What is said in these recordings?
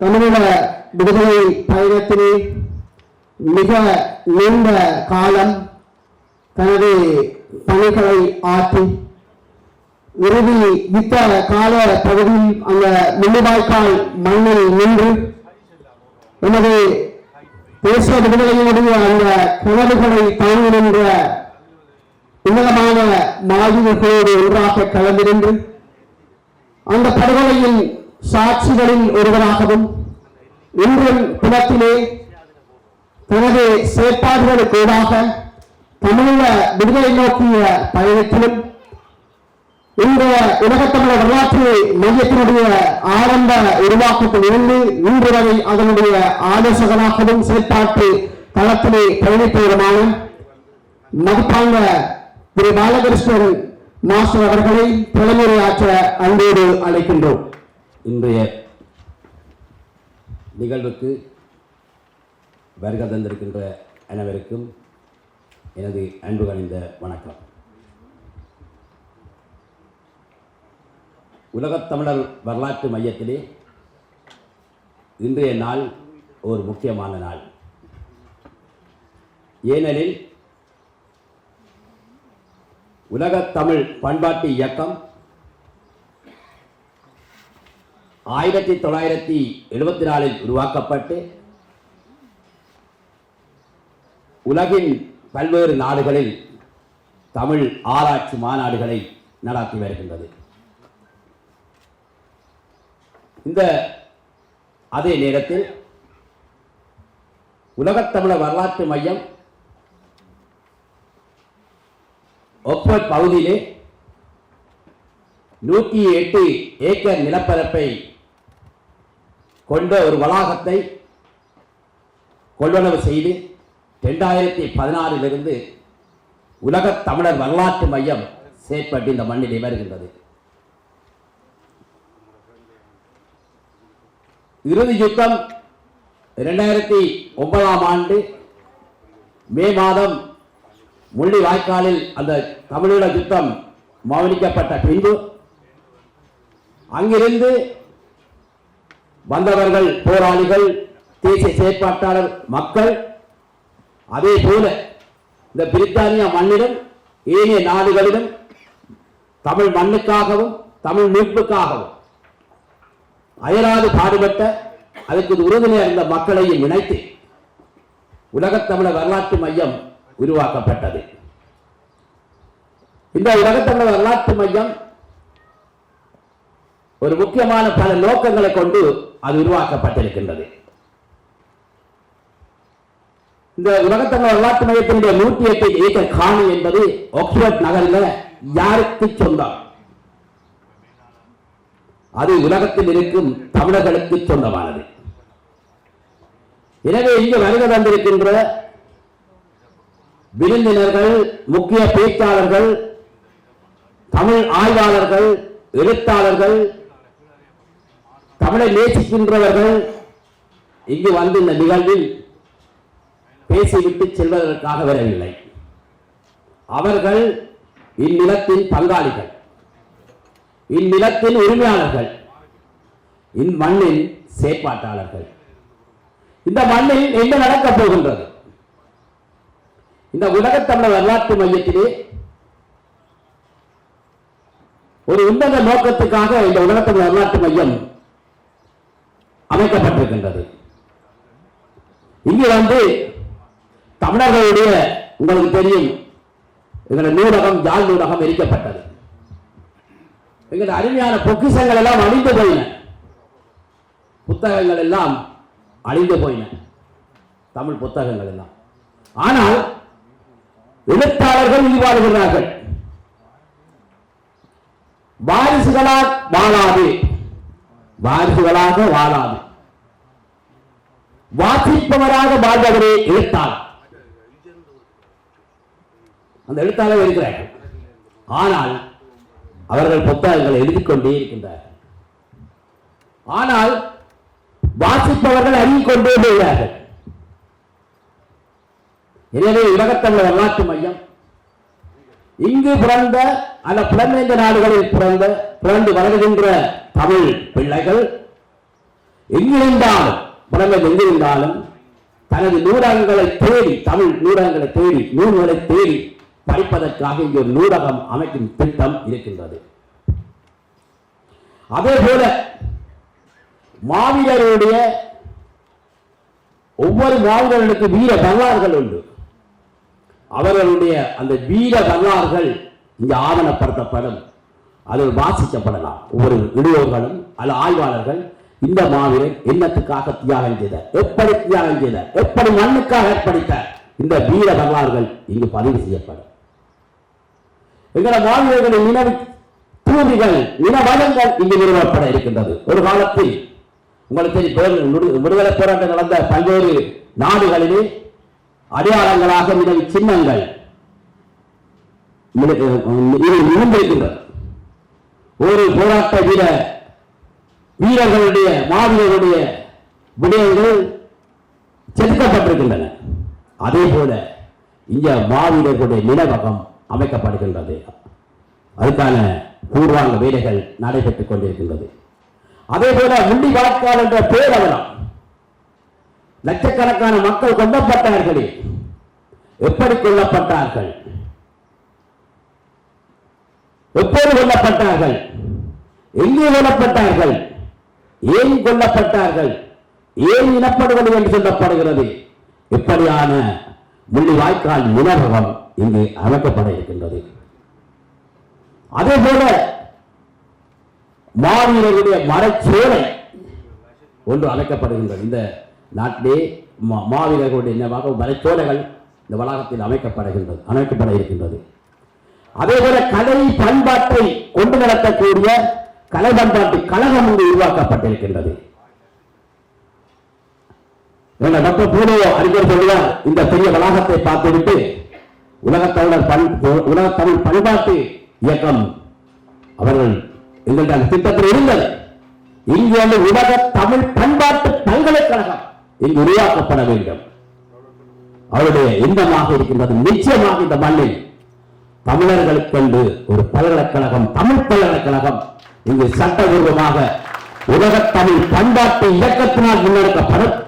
தமிழக விடுதலை பயணத்திலே மிக நீண்ட காலம் தனது பணிகளை ஆற்றி இறுதி யுத்த கால பகுதியில் அந்த முள்ளிவாய்க்கால் மண்ணில் நின்று நமது தேசிய விடுதலையினுடைய அந்த கனவுகளை தாங்கி நின்ற உன்னதமான மாயுகளோடு ஒன்றாக கலந்திருந்து அந்த படுகொலையில் சாட்சிகளில் ஒருவராகவும் இன்றும் குலத்திலே தனது செயற்பாடுகளுக்கு ஊடாக தமிழீழ விடுதலை நோக்கிய பயணத்திலும் இன்றைய உலகத்தமிழர் வரலாற்று மையத்தினுடைய ஆரம்ப உருவாக்கத்தில் இருந்து இன்று வரை அதனுடைய ஆலோசகனாகவும் செயற்பாட்டு தளத்திலே பயணிப்பவருமான மதிப்பாங்க திரு பாலகிருஷ்ணன் மாஸ்டர் அவர்களை தலைமுறையாற்ற அன்போடு அழைக்கின்றோம். இன்றைய நிகழ்வுக்கு வருகை தந்திருக்கின்ற அனைவருக்கும் எனது அன்பு கணிந்த வணக்கம். உலகத் தமிழர் வரலாற்று மையத்திலே இன்றைய நாள் ஒரு முக்கியமான நாள். ஏனெனில் உலகத் தமிழ் பண்பாட்டு இயக்கம் ஆயிரத்தி தொள்ளாயிரத்தி எழுபத்தி நாலில் உருவாக்கப்பட்டு உலகின் பல்வேறு நாடுகளில் தமிழ் ஆராய்ச்சி மாநாடுகளை நடாத்தி வருகின்றது. இந்த அதே நேரத்தில் உலகத்தமிழர் வரலாற்று மையம் ஒப்பட் பகுதியிலே நூற்றி எட்டு ஏக்கர் நிலப்பரப்பை கொண்ட ஒரு வளாகத்தை கொள்வனவு செய்து ரெண்டாயிரத்தி பதினாறிலிருந்து உலகத் தமிழர் வரலாற்று மையம் செயற்பட்டு இந்த மண்ணிலே வருகின்றது. இறுதி யுத்தம் இரண்டாயிரத்தி ஒன்பதாம் ஆண்டு மே மாதம் முள்ளி வாய்க்காலில் அந்த தமிழீழ யுத்தம் மௌனிக்கப்பட்ட பின்பு அங்கிருந்து வந்தவர்கள் போராளிகள் தேசிய செயற்பாட்டாளர் மக்கள் அதே போல இந்த பிரித்தானியா மண்ணிடம் ஏனைய நாடுகளிடம் தமிழ் மண்ணுக்காகவும் தமிழ் மீட்புக்காகவும் அயராது பாடுபட்ட அதற்கு உறுதுணையாக இருந்த மக்களையும் இணைத்து உலகத்தமிழர் வரலாற்று மையம் உருவாக்கப்பட்டது. இந்த உலகத்தமிழர் வரலாற்று மையம் ஒரு முக்கியமான பல நோக்கங்களை கொண்டு அது உருவாக்கப்பட்டிருக்கின்றது. இந்த உலகத்தங்க வரலாற்று மையத்தினுடைய நூற்றி எட்டு ஏக்கர் காணி என்பது ஆக்ஸ்போர்ட் நகரில் யாருக்கு சொந்தம்? அது உலகத்தில் இருக்கும் தமிழர்களுக்கு சொந்தமானது. எனவே இங்கு வருகை தந்திருக்கின்ற விருந்தினர்கள் முக்கிய பேச்சாளர்கள் தமிழ் ஆய்வாளர்கள் எழுத்தாளர்கள் தமிழை நேசிக்கின்றவர்கள் இங்கு வந்து இந்த நிகழ்வில் பேசிவிட்டு செல்வதற்காக வரவில்லை. அவர்கள் இந்நிலத்தின் பங்காளிகள் இந்நிலத்தின் உரிமையாளர்கள் இம்மண்ணின் செயற்பாட்டாளர்கள். இந்த மண்ணில் என்ன நடக்கப் போகின்றது? இந்த உலகத்தமிழர் வரலாற்று மையத்திலே ஒரு உன்னத நோக்கத்துக்காக இந்த உலகத்தமிழ் வரலாற்று மையம் அமைக்கப்பட்டிருக்கின்றது. இங்கு வந்து தமிழர்களுடைய உங்களுக்கு தெரியும் எங்களோட நூலகம் ஜால் நூலகம் எரிக்கப்பட்டது. எங்களுடைய அருமையான பொக்கிஷங்கள் எல்லாம் அழிந்து போயின. புத்தகங்கள் எல்லாம் அழிந்து போயின. தமிழ் புத்தகங்கள் எல்லாம். ஆனால் எழுத்தாளர்கள் உயிர் வாழ்கிறார்கள் வாரிசுகளால் வாழாது. வாரிசுகளாக வாழாது. வாசிப்பவராக வாழ்பவரே எழுத்தாளர் அந்த எழுத்தாளர் இருக்கிறார்கள் ஆனால் அவர்கள் புத்தகங்களை எழுதிக் கொண்டே இருக்கின்றார்கள். ஆனால் வாசிப்பவர்கள் அறிவிக்கொண்டே போகிறார்கள். எனவே உலகத்தமிழ் வரலாற்று மையம் இங்கு பிறந்த அந்த புலமைந்த நாடுகளில் பிறந்த பிறந்து வளர்கின்ற தமிழ் பிள்ளைகள் எங்கிருந்தாலும் புலம்பெயர் எங்கிருந்தாலும் தனது நூலகங்களை தேடி தமிழ் நூலகங்களை தேடி நூல்களை தேடி படிப்பதற்காக இங்கே ஒரு நூலகம் அமைக்கும் திட்டம் இருக்கின்றது. அதே போல மாவீரருடைய ஒவ்வொரு மாவீரர்களுக்கு வீர வரலாறுகள் உண்டு. அவர்களுடைய அந்த வீர வரலாறுகள் இங்கே ஆவணப்படுத்தப்படும். அது வாசிக்கப்படலாம். ஒவ்வொரு இடுவோர்களும் அல்ல ஆய்வாளர்கள் இந்த மாவீரர் என்னத்துக்காக தியாகம் செய்தார்? எப்படி தியாகம் செய்தார்? எப்படி மண்ணுக்காக ஏற்படுத்தார்? இந்த வீர வரலாறுகள் இங்கு பதிவு செய்யப்படும். எங்கள மாவீரர்களின் நினைவு தூதிகள் நினவலங்கள் இங்கு நிறுவப்பட இருக்கின்றது. ஒரு காலத்தில் உங்களுக்கு விடுதலை போராட்டம் நடந்த பல்வேறு நாடுகளிலே அடையாளங்களாக நினைவு சின்னங்கள். மிள- ஒரு போராட்ட வீர வீரர்களுடைய மாவீரர்களுடைய விடயங்கள் செதுக்கப்பட்டிருக்கின்றன. அதே போல இங்க மாவீரர்களுடைய நினைவகம் அமைக்கப்படுகின்றது. அதுக்கான பூர்வாங்க வேலைகள் நடைபெற்றுக் கொண்டிருக்கின்றது. அதே போல முண்டி வாக்காளர் என்ற பேரவலம் லட்சக்கணக்கான மக்கள் கொல்லப்பட்டார்களே. எப்படி கொல்லப்பட்டார்கள்? எப்போது கொல்லப்பட்டார்கள்? எங்கே கொல்லப்பட்டார்கள்? ஏன் கொல்லப்பட்டார்கள்? ஏன் இனப்படுவது என்று சொல்லப்படுகிறது. இப்படியான முள்ளி வாய்க்கால் நிலவகம் இங்கு அமைக்கப்பட இருக்கின்றது அதே போல மாவீரருடைய மரச்சோலை ஒன்று அழைக்கப்படுகின்றது இந்த நாட்டிலே மா- மாவீரர்களுடைய நினைவாக வரைச்சோலைகள் இந்த வளாகத்தில் அமைக்கப்படுகின்றது அமைக்கப்பட இருக்கின்றது. அதே போல கலை பண்பாட்டை கொண்டு நடத்தக்கூடிய கலை பண்பாட்டு கழகம் இங்கு உருவாக்கப்பட்டிருக்கின்றது. டாக்டர் பூனோ அறிஞர் சொல்லுவார் இந்த பெரிய வளாகத்தை பார்த்துவிட்டு உலகத்தமிழர் பண் உலகத்தமிழ் பண்பாட்டு இயக்கம் அவர்கள் எங்களுடைய திட்டத்தில் இருந்தது. இங்கு வந்து உலக தமிழ் பண்பாட்டு பல்கலைக்கழகம் இங்கு உருவாக்கப்பட வேண்டும். அவருடைய இன்பமாக இருக்கின்றது. நிச்சயமாக இந்த மண்ணில் தமிழர்களுக்கென்று ஒரு பல்கலைக்கழகம் தமிழ் பல்கலைக்கழகம் இங்கு சட்டபூர்வமாக உலகத் தமிழ் பண்பாட்டு இயக்கத்தினால் முன்னெடுக்கப்படும்.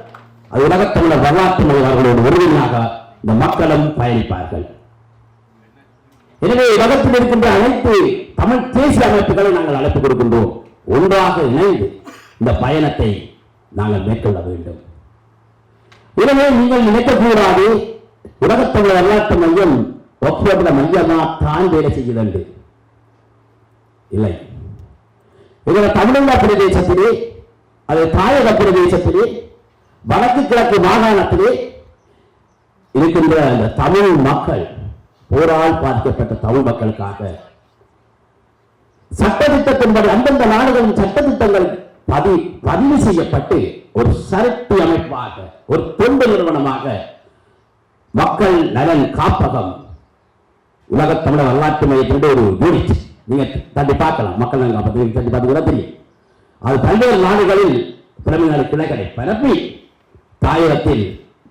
அது உலகத்தமிழர் வரலாற்று அவர்களோடு உறுதியாக இந்த மக்களும் பயணிப்பார்கள். எனவே உலகத்தில் இருக்கின்ற அனைத்து தமிழ் தேசிய அமைப்புகளை நாங்கள் அழைப்பு கொடுக்கின்றோம். ஒன்றாக இணைந்து இந்த பயணத்தை நாங்கள் மேற்கொள்ள வேண்டும். எனவே நீங்கள் நினைக்கக்கூடாது. உலகத்தமிழ் வரலாற்று மையம் ஒப்பந்த மையமா தான் வேலை செய்யுதண்டு இல்லை. இதில் தமிழக பிரதேசத்திலே அது தாயக பிரதேசத்திலே வடக்கு கிழக்கு மாகாணத்திலே இருக்கின்ற அந்த தமிழ் மக்கள் போரால் பாதிக்கப்பட்ட தமிழ் மக்களுக்காக சட்டத்திட்டத்தின்படி அந்தந்த நாடுகளின் சட்டத்திட்டங்கள் பதி பதிவு செய்யப்பட்டு ஒரு சரட்டு அமைப்பாக ஒரு தொண்டு நிறுவனமாக மக்கள் நலன் காப்பகம் உலக தமிழர் வரலாற்று மையத்தினுடைய ஒரு யூனிட் நீங்க தட்டி பார்க்கலாம். மக்கள் நலன் காப்பகம் தட்டி பார்த்து கூட தெரியும். அது பல்வேறு நாடுகளில் பிரமிழர் கிளைகளை பரப்பி தாயகத்தில்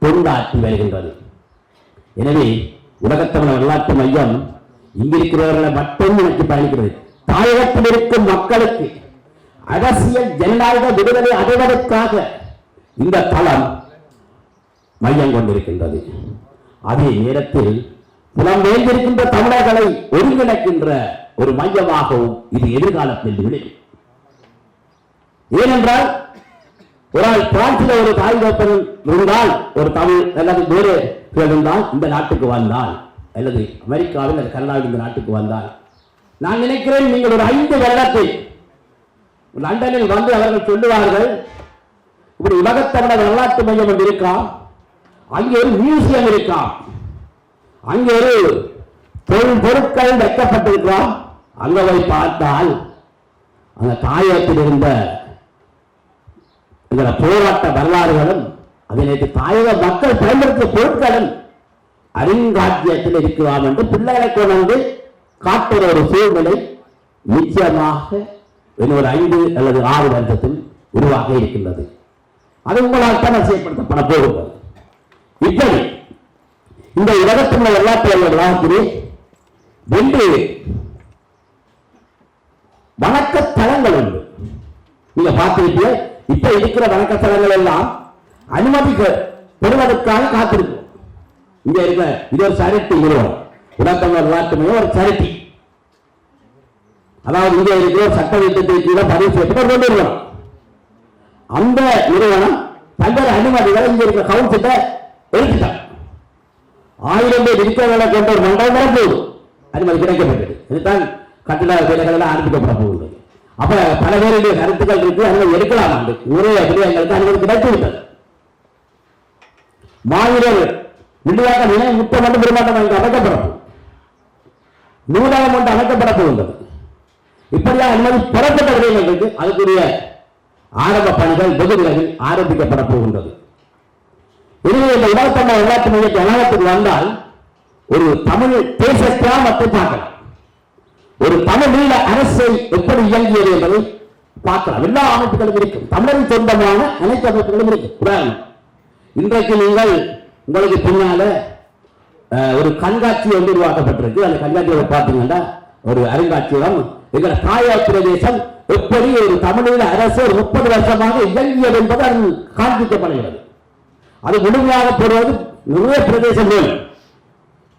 தொண்டாற்றி வருகின்றது. எனவே உலகத்தமிழர் வரலாற்று மையம் இங்கிருக்கிறவர்களை மட்டும் எனக்கு பயணிக்கிறது. தாயகத்தில் இருக்கும் மக்களுக்கு அரசியல் ஜனநாயக விடுதலை அடைவதற்காக இந்த தளம் மையம் கொண்டிருக்கின்றது. அதே நேரத்தில் புலம்பெயர்ந்திருக்கின்ற தமிழர்களை ஒருங்கிணைக்கின்ற ஒரு மையமாகவும் இது எதிர்காலத்தில் விளையும் ஏனென்றால் ஒரு ஆள் பிரான்சில ஒரு தாய் தோப்பன் இருந்தால் ஒரு தமிழ் அல்லது வேறு இருந்தால் இந்த நாட்டுக்கு வந்தால் அல்லது அமெரிக்காவில் அல்லது கனடாவில் இந்த நாட்டுக்கு வந்தால் நான் நினைக்கிறேன் நீங்கள் ஒரு ஐந்து வருடத்தில் லண்டனில் வந்து அவர்கள் சொல்லுவார்கள் இப்படி உலகத்தமிழர் வரலாற்று மையம் ஒன்று இருக்கா? அங்கே ஒரு மியூசியம் இருக்கா? அங்கே ஒரு தொழில் பொருட்கள் வைக்கப்பட்டிருக்கலாம் அங்க போய் பார்த்தால் அந்த தாயகத்தில் இருந்த போராட்ட வரலாறுகளும் அதில் நேற்று தாயக மக்கள் பயன்படுத்திய பொருட்களும் அருங்காட்சியத்தில் இருக்கலாம் என்று பிள்ளைகளை கொண்டு வந்து காட்டுற ஒரு சூழ்நிலை நிச்சயமாக இன்னும் ஒரு ஐந்து அல்லது ஆறு வருஷத்தில் உருவாக இருக்கின்றது. அது உங்களால் தான் செய்யப்படுத்தப்பட போகிறது இப்படி இந்த உலகத்தில் எல்லா வளாகத்திலே ரெண்டு வணக்க தலங்கள் உண்டு. நீங்க பார்த்திருப்பீங்க இப்ப இருக்கிற வணக்கத்தலங்கள் எல்லாம் அனுமதிக்க பெறுவதற்காக காத்திருக்கும் இங்க இருக்க இது ஒரு சரிட்டி நிறுவனம். உலகத்தில் வரலாற்றுமே ஒரு சரிட்டி அதாவது இங்கே இருக்கிற சட்ட திட்டத்தை கீழே பதிவு செய்யப்பட்ட ஒரு நிறுவனம் அந்த நிறுவனம் பல்வேறு அனுமதிகளை இங்கே இருக்கிற கவுன்சில எடுத்துட்டாங்க. ஆயிரம் பேர் இருக்கிறவர்களை கொண்ட ஒரு மண்டலம் வர வரப்போகுது அனுமதி கிடைக்கப்பட்டது. இதுதான் கட்டிட வேலைகள் எல்லாம் ஆரம்பிக்கப்பட போகுது. அப்ப பல பேருடைய கருத்துக்கள் இருக்கு. அனுமதி எடுக்கலாம் அந்த ஒரே விடயங்களுக்கு அனுமதி கிடைத்து விட்டது மாவீரர் நிர்வாக நிலை முத்தம் மட்டும் பெருமாட்டம் அமைக்கப்படும் நூலகம் ஒன்று அமைக்கப்பட போகின்றது. இப்படியா அனுமதி பெறப்பட்ட விடயங்களுக்கு அதுக்குரிய ஆரம்ப பணிகள் வெகு விரைவில் ஆரம்பிக்கப்பட போகின்றது. எனவே இந்த உலகத்தமிழ் வரலாற்று மையத்தை ஜனநாயகத்துக்கு வந்தால் ஒரு தமிழ் தேச மட்டும் பார்க்கலாம். ஒரு தமிழீழ அரசை எப்படி இயங்கியது என்பதை பார்க்கலாம். எல்லா அமைப்புகளும் இருக்கும். தமிழரின் சொந்தமான அனைத்து அமைப்புகளும் இருக்கும். உதாரணம் இன்றைக்கு நீங்கள் உங்களுக்கு பின்னால ஒரு கண்காட்சி வந்து உருவாக்கப்பட்டிருக்கு. அந்த கண்காட்சியை பார்த்தீங்கன்னா ஒரு அருங்காட்சியகம் எங்கள் தாயார் பிரதேசம் எப்படி ஒரு தமிழீழ அரசு ஒரு முப்பது வருஷமாக இயங்கியது என்பது அதில் காண்பிக்கப்படுகிறது. அது முழுமையாக போடுவது நிறைய பிரதேசம்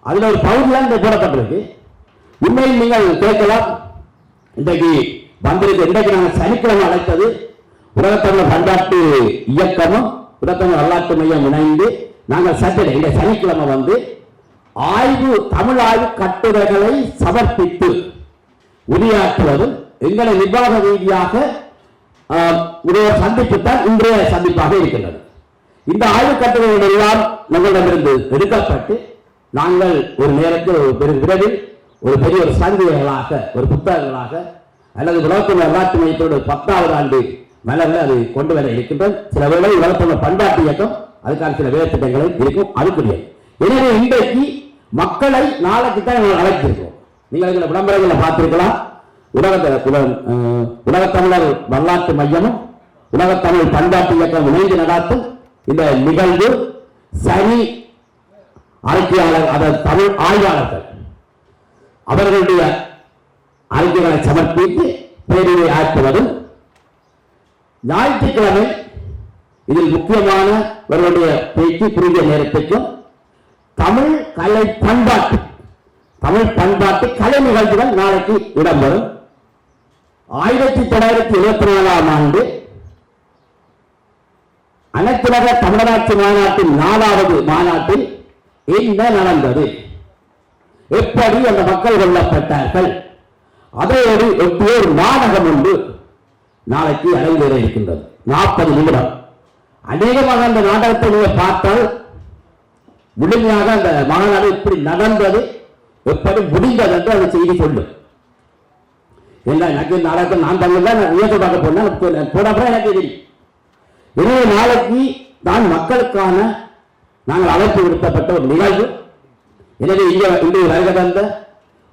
அதில் ஒரு பகுதியாக இங்க போடப்பட்டிருக்கு. உண்மையில் நீங்கள் கேட்கலாம். இன்றைக்கு வந்திருக்கு. இன்றைக்கு நாங்கள் சனிக்கிழமை அழைத்தது உலகத்தமிழ் பண்பாட்டு இயக்கமும் உலகத்தமிழ் வரலாற்று மையம் இணைந்து நாங்கள் சட்டடை இந்த சனிக்கிழமை வந்து ஆய்வு தமிழ் ஆய்வு கட்டுரைகளை சமர்ப்பித்து உரையாற்றுவதும் எங்களை நிர்வாக ரீதியாக உடைய ஒரு சந்திப்பு தான் இன்றைய சந்திப்பாக இருக்கின்றது. இந்த ஆய்வுக் கட்டுரைகள் எல்லாம் நம்மளிடமிருந்து எடுக்கப்பட்டு நாங்கள் ஒரு நேரத்தில் ஒரு பெரு விரைவில் ஒரு பெரிய ஒரு சந்தைகளாக ஒரு புத்தகங்களாக அல்லது உலகத்தின் வரலாற்று மையத்தோடு பத்தாவது ஆண்டு மலரில் அது கொண்டு வர இருக்கின்றது சில வேளை உலகத்தோட பண்பாட்டு இயக்கம் அதுக்கான சில வேலை திட்டங்களும் இருக்கும். அதுக்குரிய. எனவே இன்றைக்கு மக்களை நாளைக்கு தான் நாங்கள் அழைத்திருக்கோம் நீங்கள் இந்த விளம்பரங்களை பார்த்திருக்கலாம். உலக- உலகத்தமிழர் வரலாற்று மையமும் உலகத்தமிழ் பண்பாட்டு இயக்கம் இணைந்து நடாத்தும் இந்த நிகழ்வு சனி அறிக்கையாளர் அதன் தமிழ் ஆய்வாளர்கள் அவர்களுடைய அறிக்கைகளை சமர்ப்பித்து பேரினை ஆற்றுவதும் ஞாயிற்றுக்கிழமை இதில் முக்கியமானவர்களுடைய பேச்சு குறுகிய நேரத்துக்கும் தமிழ் கலை பண்பாட்டு தமிழ் பண்பாட்டு கலை நிகழ்ச்சிகள் நாளைக்கு இடம்பெறும் ஆயிரத்தி தொள்ளாயிரத்தி இருபத்தி நாலாம் ஆண்டு அனைத்துலக தமிழராட்சி மாநாட்டின் நாலாவது மாநாட்டில் என்ன நடந்தது? எப்படி அந்த மக்கள் கொல்லப்பட்டார்கள்? அதோடு ஒட்டிய ஒரு நாடகம் ஒன்று நாளைக்கு அரங்கேற இருக்கின்றது. நாற்பது நிமிடம். அநேகமாக அந்த நாடகத்தை நீங்கள் பார்த்தால் முழுமையாக அந்த மாநாடு எப்படி நடந்தது? எப்படி முடிந்தது என்று அந்த செய்தி சொல்லும் என்ன எனக்கு நாளைக்கு நான் தமிழ் உயர்த்து பார்க்க போனேன் போனப்பறம் எனக்கு தெரியும். எனவே நாளைக்கு நான் மக்களுக்கான நாங்கள் அழைப்பு விடுத்தப்பட்ட ஒரு நிகழ்வு. எனவே இங்கே இன்றைய வருக தந்த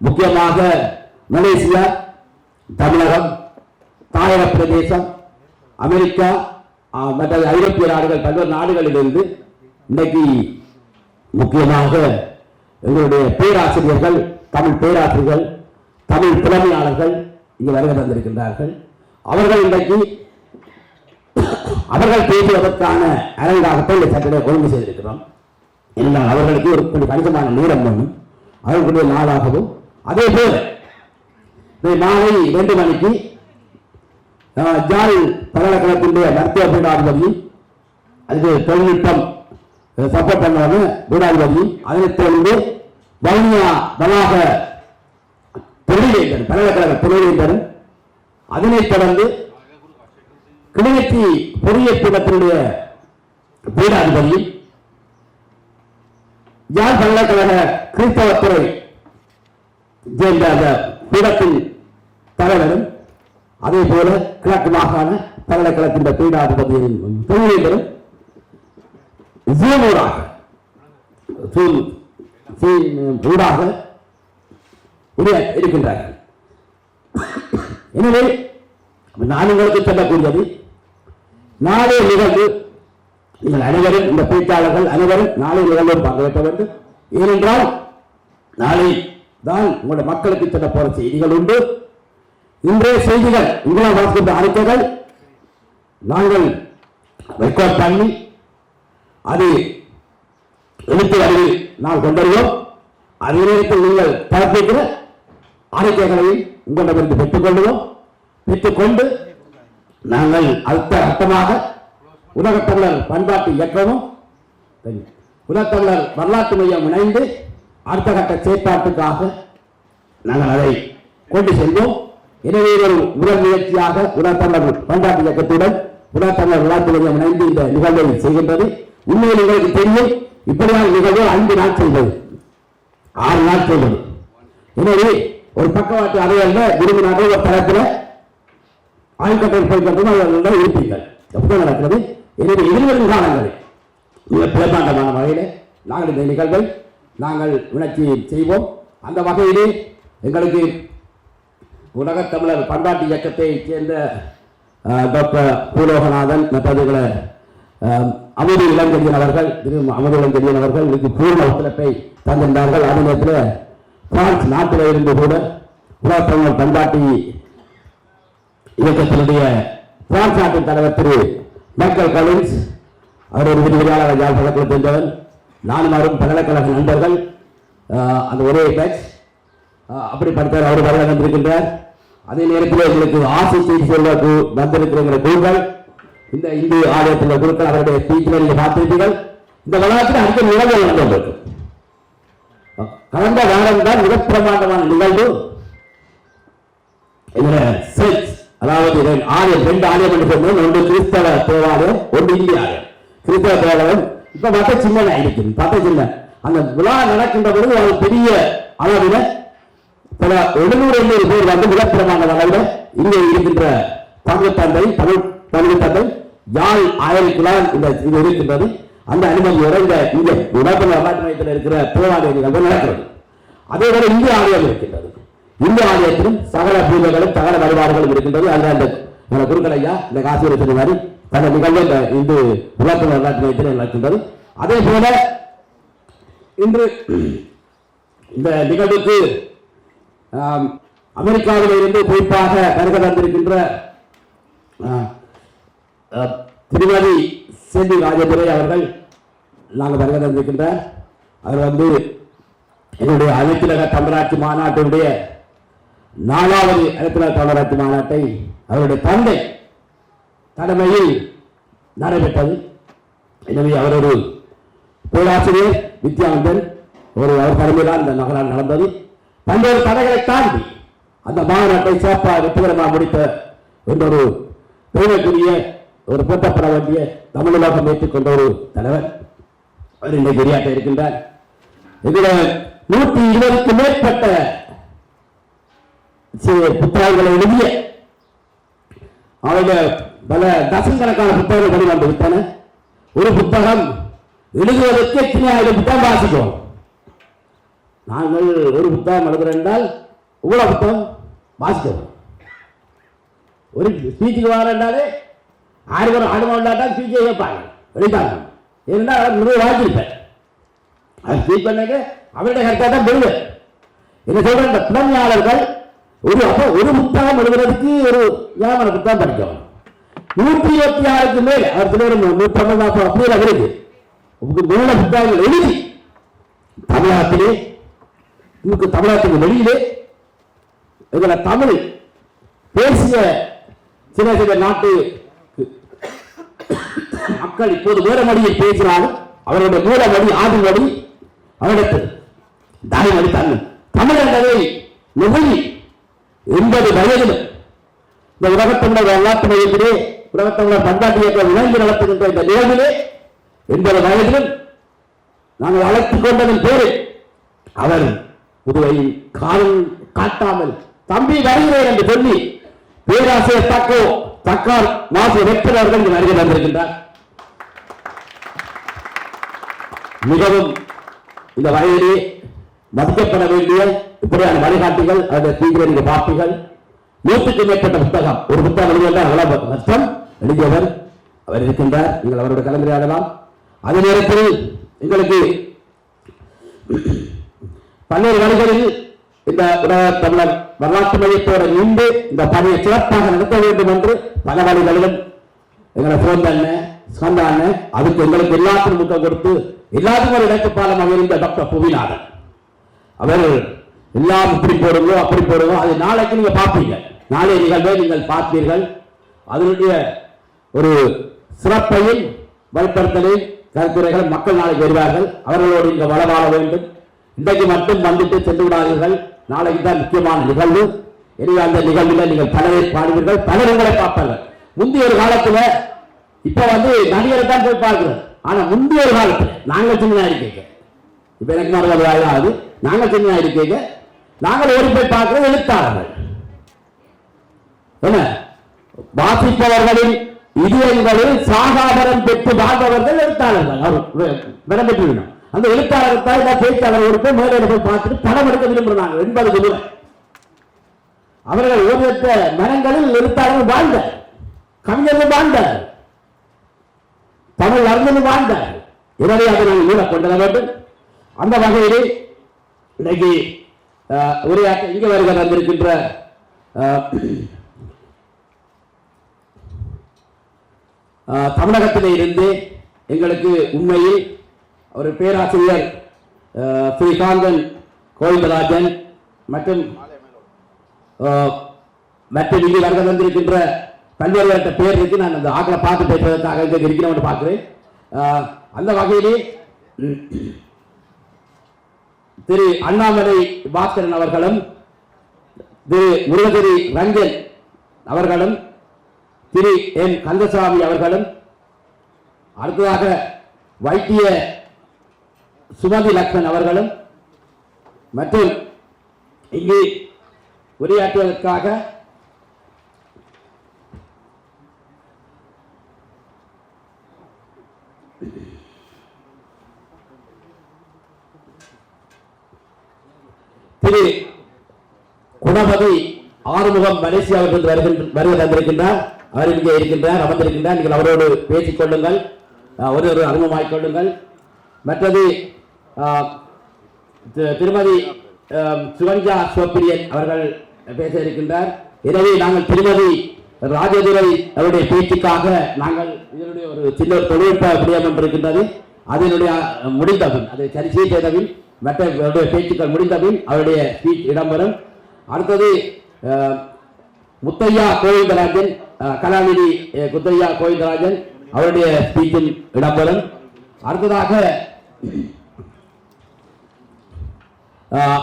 முக்கியமாக மலேசியா தமிழகம் தாயக பிரதேசம் அமெரிக்கா மற்ற ஐரோப்பிய நாடுகள் பல்வேறு நாடுகளிலிருந்து இன்னைக்கு முக்கியமாக எங்களுடைய பேராசிரியர்கள் தமிழ் பேராசிரியர்கள் தமிழ் புலமையாளர்கள் இங்கு வருகை தந்திருக்கின்றார்கள். அவர்கள் இன்றைக்கு அவர்கள் பேசுவதற்கான அரங்காகத்தான் இந்த சட்டத்தை ஒழுங்கு செய்திருக்கிறோம். என்றால் அவர்களுக்கு ஒரு கொஞ்சம் கணிசமான நேரம் வேணும். அவர்களுடைய நாளாகவும் அதே போல மாலை இரண்டு மணிக்கு அஹ், பல்கலைக்கழகத்தினுடைய மருத்துவ பீடாதிபதி அது தொழில்நுட்பம் சப்போர்ட் பண்ணுவாங்க பீடாதிபதி அதனைத் தொடர்ந்து வவுனியா வளாக தொழிலேந்தன் பல்கலைக்கழக தொழிலேந்தன் அதனைத் தொடர்ந்து கிளிநொச்சி பொறியியல் பீடத்தினுடைய பீடாதிபதி யாழ் பல்கலைக்கழக கிறிஸ்தவத்துறை சேர்ந்த அந்த பீடத்தின் தலைவரும் அதே போல கிழக்கு மாகாண பல்கலைக்கழகத்தின் பீடாதிபதியின் தொழிலேந்தரும் ஜூனூடாக ஊடாக இருக்கின்றார்கள். எனவே நான் உங்களுக்கு சொல்லக்கூடியது நாளை நிகழ்வு நீங்கள் அனைவரும் இந்த பேச்சாளர்கள் அனைவரும் நாளை நிகழ்வு பங்கேற்க வேண்டும். ஏனென்றால் நாளை தான் உங்களுடைய மக்களுக்கு சொல்ல போற செய்திகள் உண்டு. இன்றைய செய்திகள் உங்களால் வாசிக்கின்ற அறிக்கைகள் நாங்கள் ரெக்கார்ட் பண்ணி அது எழுத்து வரையில் நாம் கொண்டறிவோம். அதே நேரத்தில் நீங்கள் பிறப்பிக்கிற அறிக்கைகளையும் உங்களிடமிருந்து பெற்றுக்கொள்வோம் பெற்றுக்கொண்டு நாங்கள் அர்த்த அர்த்தமாக உலகத்தமிழர் பண்பாட்டு இயக்கமும் உலகத்தமிழர் வரலாற்று மையம் இணைந்து அடுத்த கட்ட செயற்பாட்டுக்காக நாங்கள் அதை கொண்டு செல்வோம். எனவே ஒரு முதல் முயற்சியாக உலகத்தமிழர் பண்பாட்டு இயக்கத்துடன் உலகத்தமிழர் வரலாற்று மையம் இணைந்து இந்த நிகழ்வை செய்கின்றது. உண்மையில் உங்களுக்கு தெரியும் இப்படியான நிகழ்வு ஐந்து நாள் ஆறு நாள் எனவே ஒரு பக்கவாட்டு அறையல்ல விரும்பினார்கள் ஒரு தரத்தில் ஆயுள்கட்டளை போய்கொண்டு அவர்கள் இருப்பீர்கள் எப்படிதான் நடக்கிறது. எனவே எதிர்வரும் காலங்களில் மிக பிரமாண்டமான வகையில் நாங்கள் இந்த நிகழ்வை நாங்கள் விளக்கி செய்வோம். அந்த வகையிலே எங்களுக்கு உலகத் தமிழர் பண்பாட்டு இயக்கத்தைச் சேர்ந்த டாக்டர் பூலோகநாதன் மற்றவர்களை அமைதி இளங்கெடியன் அவர்கள் திரு அமுது இளங்கெடியன் அவர்கள் இதுக்கு பூர்ண ஒத்துழைப்பை தந்திருந்தார்கள். அதே நேரத்தில் பிரான்ஸ் நாட்டில் இருந்து கூட உலகத் தமிழர் பண்பாட்டு இயக்கத்தினுடைய பிரான்ஸ் நாட்டின் தலைவர் திரு மைக்கேல் கலின்ஸ் அவர் ஒரு விரிவுரையாளர் யாழ் பழக்கத்தில் தெரிந்தவர் நானும் பல்கலைக்கழக நண்பர்கள் அந்த ஒரே பேட்ச் அப்படி படித்தார் அவர் வருகை வந்திருக்கின்றார் அதே நேரத்தில் எங்களுக்கு ஆசை செய்தி சொல்வதற்கு வந்திருக்கிற எங்கள் குழுக்கள் இந்த இந்து ஆலயத்தில் குருக்கள் அவருடைய ஸ்பீச்சில் நீங்கள் பார்த்திருப்பீர்கள் இந்த வளாகத்தில் அதிக நிகழ்வு நடந்து கொண்டிருக்கு கடந்த வாரம் தான் மிக பிரமாண்டமான நிகழ்வு. சர்ச் அதாவது ஆலயம் ரெண்டு ஆலயம் என்று சொன்னோம் ஒன்று கிறிஸ்தவ தேவாலயம் ஒன்று இந்திய ஆலயம். கிறிஸ்தவ தேவாலயம். இப்ப மத்த சின்ன ஆயிருக்கு மத்த சின்ன. அந்த விழா நடக்கின்ற பொழுது ஒரு பெரிய அளவில் பல எழுநூறு எண்ணூறு பேர் வந்து மிகப்பிரமான அளவில் இங்கே இருக்கின்ற பங்கு தந்தை தமிழ் தமிழ் தந்தை யாழ் ஆயிரக்குள்ளால் இந்த இது இருக்கின்றது. அந்த அனுமதியோட இந்த இங்கே உலக வரலாற்று மையத்தில் இருக்கிற தேவாலய நடக்கிறது. அதே போல இந்திய ஆலயம் இருக்கின்றது. இந்திய ஆலயத்திலும் சகல பூஜைகளும் சகல வழிபாடுகளும் இருக்கின்றது. அதில் அந்த நம்ம குருக்கள் ஐயா இந்த காசியர் சொன்ன மாதிரி பல நிகழ்வு இந்த இந்து உலக வரலாற்று மையத்தில் நடக்கின்றது. அதே போல இன்று இந்த நிகழ்வுக்கு அமெரிக்காவிலிருந்து அமெரிக்காவில் இருந்து குறிப்பாக வருகை தந்திருக்கின்ற திருமதி செல்வி ராஜதுரை அவர்கள் நாங்கள் வருகை தந்திருக்கின்றார் அவர் வந்து என்னுடைய அனைத்துலக தமிழராட்சி மாநாட்டினுடைய நாலாவது அனைத்துலக தமிழாட்சி மாநாட்டை அவருடைய தந்தை தலைமையில் நடைபெற்றது. எனவே அவர் ஒரு பேராசிரியர் வித்யானந்தன் ஒரு அவர் தலைமையில் அந்த நகரால் நடந்தது. பல்வேறு தடைகளை தாண்டி அந்த மாநாட்டை சிறப்பாக வெற்றிகரமாக முடித்த என்றொரு பெருமைக்குரிய ஒரு போட்டப்பட வேண்டிய தமிழகம் ஏற்றுக்கொண்ட ஒரு தலைவர். அவர் இன்றைக்கு உரையாற்ற இருக்கின்றார். இதில் நூற்றி இருபதுக்கு மேற்பட்ட புத்தகங்களை எழுதிய அவங்க பல தசங்கணக்கான புத்தகங்கள் வெளிவந்து விட்டன. ஒரு புத்தகம் எழுதுவதற்கு எத்தனை ஆயிரம் புத்தகம் வாசிக்கும் நாங்கள் ஒரு புத்தகம் எழுதுறோம் என்றால் இவ்வளவு புத்தகம் வாசிக்கிறோம். ஒரு ஸ்பீச்சுக்கு வரேன்டாலே ஆறு பேர் ஆடு மாட்டாட்டா கேட்பாங்க. வெளிப்பாங்க இருந்தால் அவர் முழு வாசிப்பேன் அது ஸ்பீச் பண்ணாங்க அவருடைய கருத்தாக தான் பெறுவேன் என்ன சொல்ற இந்த புலமையாளர்கள் ஒரு அப்போ ஒரு புத்தகம் எழுதுறதுக்கு ஒரு வியாபார புத்தகம் படிக்கணும் நூற்றி இருபத்தி ஆறுக்கு மேல் அவர் சிலர் நூற்றம்பது நாற்பது அப்படியே இருக்கு. உங்களுக்கு மூல புத்தகங்கள் எழுதி தமிழகத்திலே உங்களுக்கு தமிழகத்துக்கு வெளியிலே இதில் தமிழ் பேசிய சில சில நாட்டு மக்கள் இப்போது வேற பேசினாலும் அவருடைய மூல மொழி ஆதி மொழி அவருக்கு தாய்மொழி தமிழ் தமிழ் என்பதை நுகழி எண்பது வயதில் இந்த உலகத்தமிழர் வரலாற்று மையத்திலே உலகத்தமிழர் பண்பாட்டு இயக்கம் இணைந்து நடத்துகின்ற இந்த நிகழ்விலே எண்பது வயதிலும் நாங்கள் அழைத்துக் கொண்டதன் பேரில் அவர் புதுவை காலம் காட்டாமல் தம்பி வருகிறேன் என்று சொல்லி பேராசிரியர் தக்கோ தக்கார் மாசு வெற்றவர்கள் அவர்கள் இங்கு வருகை வந்திருக்கின்றார் மிகவும் இந்த வயதிலே மதிக்கப்பட வேண்டிய இப்படியான வழிகாட்டிகள் அந்த தீவிர பாப்பிகள் நூற்றுக்கு மேற்பட்ட புத்தகம். ஒரு புத்தகம் எழுதியவர் அவ்வளவு எழுதியவர் அவர் இருக்கின்றார். நீங்கள் அவரோட கலந்துரையாடலாம். அதே நேரத்தில் எங்களுக்கு பல்வேறு வழிகளில் இந்த உலக தமிழர் வரலாற்று மையத்தோடு இணைந்து இந்த பணியை சிறப்பாக நடத்த வேண்டும் என்று பல வழிகளிலும் எங்களை சிவந்த பண்ண ஸ்கந்த அதுக்கு எங்களுக்கு எல்லாத்துக்கும் முக்கம் கொடுத்து எல்லாத்துக்கும் ஒரு இடைக்கு பாலம் அமைந்த டாக்டர் புவிநாதன். அவர் எல்லாம் இப்படி போடுங்க அப்படி போடுங்க அது நாளைக்கு நீங்கள் பார்ப்பீங்க. நாளைய நிகழ்வை நீங்கள் பார்ப்பீர்கள். அதனுடைய ஒரு சிறப்பையும் வலுப்படுத்தலையும் கருத்துரைகள் மக்கள் நாளைக்கு வருவார்கள் அவர்களோடு இங்கே வளவாழ வேண்டும். இன்றைக்கு மட்டும் வந்துட்டு சென்று விடாதீர்கள். நாளைக்கு தான் முக்கியமான நிகழ்வு. எனவே அந்த நிகழ்வில் நீங்கள் பலரை பாடுவீர்கள். பலர் உங்களை பார்ப்பார்கள். முந்தைய ஒரு காலத்தில் இப்ப வந்து நடிகரை தான் போய் பார்க்கிறோம் ஆனா முந்தைய ஒரு காலத்தில் நாங்கள் சின்ன இருக்கீங்க. இப்ப எனக்கு மறுபடி ஆகுது நாங்கள் சின்ன இருக்கீங்க. நாங்கள் ஓடி போய் பார்க்கிறது எழுத்தாளர்கள். என்ன? வாசிப்பவர்களின் இதயங்களில் சாகாபரம் பெற்று வாழ்பவர்கள் எழுத்தாளர்கள். அவர் விடம் பெற்று அந்த எழுத்தாளர் தான் இந்த பேச்சாளர் போய் மேலே போய் பார்த்துட்டு படம் எடுக்க விரும்புகிறாங்க என்பது சொல்லுவ அவர்கள் ஓரத்த மரங்களில் எழுத்தாளர்கள் வாழ்ந்த கவிஞர்கள் வாழ்ந்தார் தமிழ் அறிந்தது வாழ்ந்தார் எனவே அதை நாங்கள் ஈழ கொண்டு வேண்டும். அந்த வகையில் இன்னைக்கு உரையாற்ற இங்கே வருகிற வந்திருக்கின்ற ஆஹ் தமிழகத்திலே இருந்து எங்களுக்கு உண்மையில் ஒரு பேராசிரியர் ஸ்ரீகாந்தன் கோவிந்தராஜன் மற்றும் ஆஹ் மற்றும் இங்கே வருகை வந்திருக்கின்ற பல்வேறு பேர் இருக்கு. நான் அந்த ஆக்களை பார்த்து பேசுவதற்காக இங்கே இருக்கிறவங்க அந்த வகையிலே திரு அண்ணாமலை பாஸ்கரன் அவர்களும் திரு முருகதிரி ரஞ்சன் அவர்களும் திரு என் கந்தசாமி அவர்களும் அடுத்ததாக வைத்திய சுமதி லக்ஷ்மன் அவர்களும் மற்றும் இங்கு உரையாற்றுவதற்காக திரு குணபதி ஆறுமுகம் மலேசியாவில் இருந்து வருகை தந்திருக்கின்றார். அவர் இங்கே இருக்கின்றார் அமர்ந்திருக்கின்றார். நீங்கள் அவரோடு பேசிக் கொள்ளுங்கள். அஹ், ஒரு கொள்ளுங்கள். மற்றது திருமதி அஹ், சுகன்யா சிவப்பிரியன் அவர்கள் பேச இருக்கின்றார். எனவே நாங்கள் திருமதி ராஜதுரை அவருடைய பேச்சுக்காக நாங்கள் இதனுடைய ஒரு சின்ன தொழில்நுட்ப விடயம் ஒன்று இருக்கின்றது. அதனுடைய முடிந்தபின் அதை சரி செய்தபின் மற்ற அவருடைய பேச்சுக்கள் முடிந்தபின் அவருடைய ஸ்பீச் இடம்பெறும். அடுத்தது முத்தையா கோவிந்தராஜன் கலாநிதி முத்தையா கோவிந்தராஜன் அவருடைய ஸ்பீச்சில் இடம்பெறும். அடுத்ததாக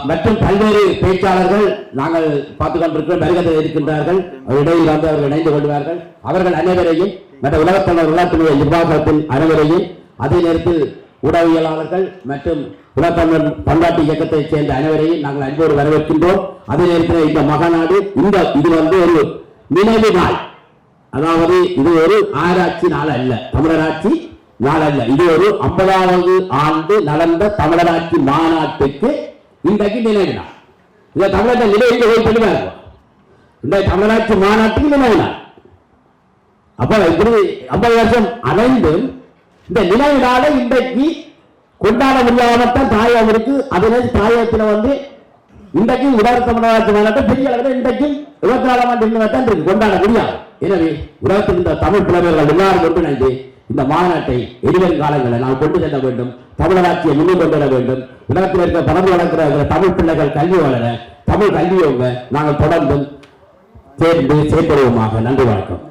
மற்றும் பல்வேறு பேச்சாளர்கள் நாங்கள் பார்த்துக் கொண்டிருக்கிறோம் வருகத்தில் இருக்கின்றார்கள் அவரிடையில் வந்து அவர்கள் இணைந்து கொள்வார்கள். அவர்கள் அனைவரையும் மற்ற உலகத்தமிழர் உலகத்தினுடைய நிர்வாகத்தின் அனைவரையும் அதே நேரத்தில் உடவியலாளர்கள் மற்றும் உலகத்தமிழர் பண்பாட்டு இயக்கத்தைச் சேர்ந்த அனைவரையும் நாங்கள் அன்போடு வரவேற்கின்றோம். அதே நேரத்தில் இந்த மகாநாடு இந்த இது வந்து ஒரு நினைவு நாள். அதாவது இது ஒரு ஆராய்ச்சி நாள் அல்ல தமிழராட்சி நாள் அல்ல. இது ஒரு ஐம்பதாவது ஆண்டு நடந்த தமிழராட்சி மாநாட்டுக்கு இன்றைக்கு நினைவு நாள். இந்த தமிழக நிலை இங்க போய் தெளிவா இருக்கும் இந்த தமிழராட்சி மாநாட்டுக்கு நினைவு நாள். அப்ப இப்படி ஐம்பது வருஷம் அடைந்தும் இந்த நிலையினால இன்றைக்கு கொண்டாட முடியாமத்தான் தாயகம் இருக்கு அதிலே தாயகத்தில் வந்து இன்றைக்கும் உலக தமிழராட்சி மாநாட்டம் பெரிய அளவில் இன்றைக்கும் இருபத்தி நாலாம் ஆண்டு இன்னும் தான் இருக்கு கொண்டாட முடியாது. எனவே உலகத்தில் இந்த தமிழ் புலவர்கள் எல்லாரும் ஒன்றிணைந்து இந்த மாநாட்டை எதிர்வரும் காலங்களில் நாம் கொண்டு செல்ல வேண்டும் தமிழராட்சியை முன்னும் கொண்டு வர வேண்டும். உலகத்தில் இருக்க பறந்து வளர்க்கிற தமிழ் பிள்ளைகள் கல்வி வளர தமிழ் கல்வியவங்க நாங்கள் தொடர்ந்தும் சேர்ந்து செயற்படுவோமாக. நன்றி வணக்கம்.